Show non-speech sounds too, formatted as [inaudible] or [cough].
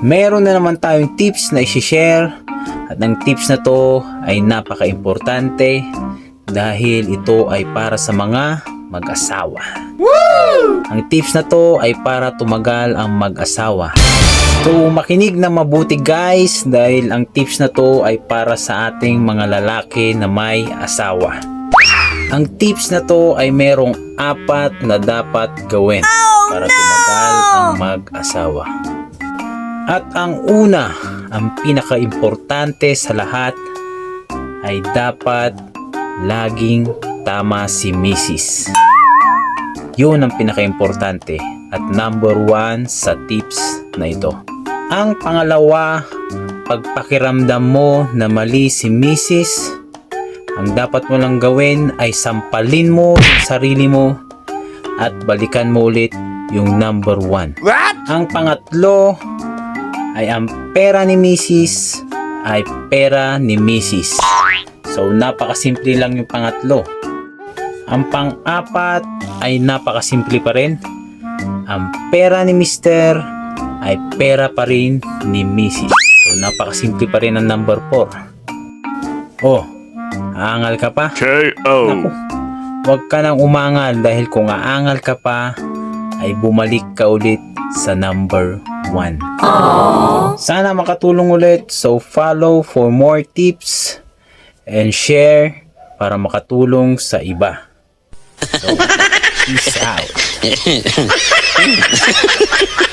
meron na naman tayong tips na isi-share at ang tips na to ay napaka-importante dahil ito ay para sa mga mag-asawa. Ang tips na to ay para tumagal ang mag-asawa. So makinig na mabuti guys dahil ang tips na to ay para sa ating mga lalaki na may asawa. Ang tips na to ay merong apat na dapat gawin para tumagal ang mag-asawa. At ang una, ang pinaka-importante sa lahat ay dapat laging tama si Mrs. Yun ang pinaka-importante at number one sa tips na ito. Ang pangalawa, pagpakiramdam mo na mali si Mrs. Ang dapat mo lang gawin ay sampalin mo yung sarili mo at balikan mo ulit yung number one. What? Ang pangatlo ay ang pera ni Mrs. ay pera ni Mrs. So napakasimple lang yung pangatlo. Ang pang-apat ay napakasimple pa rin. Ang pera ni Mr. ay pera pa rin ni Mrs. So napakasimple pa rin ang number 4. Oh, aangal ka pa? KO. Naku, huwag ka nang umangal dahil kung aangal ka pa, ay bumalik ka ulit sa number 1. Sana makatulong ulit. So follow for more tips and share para makatulong sa iba. So, peace out. [laughs]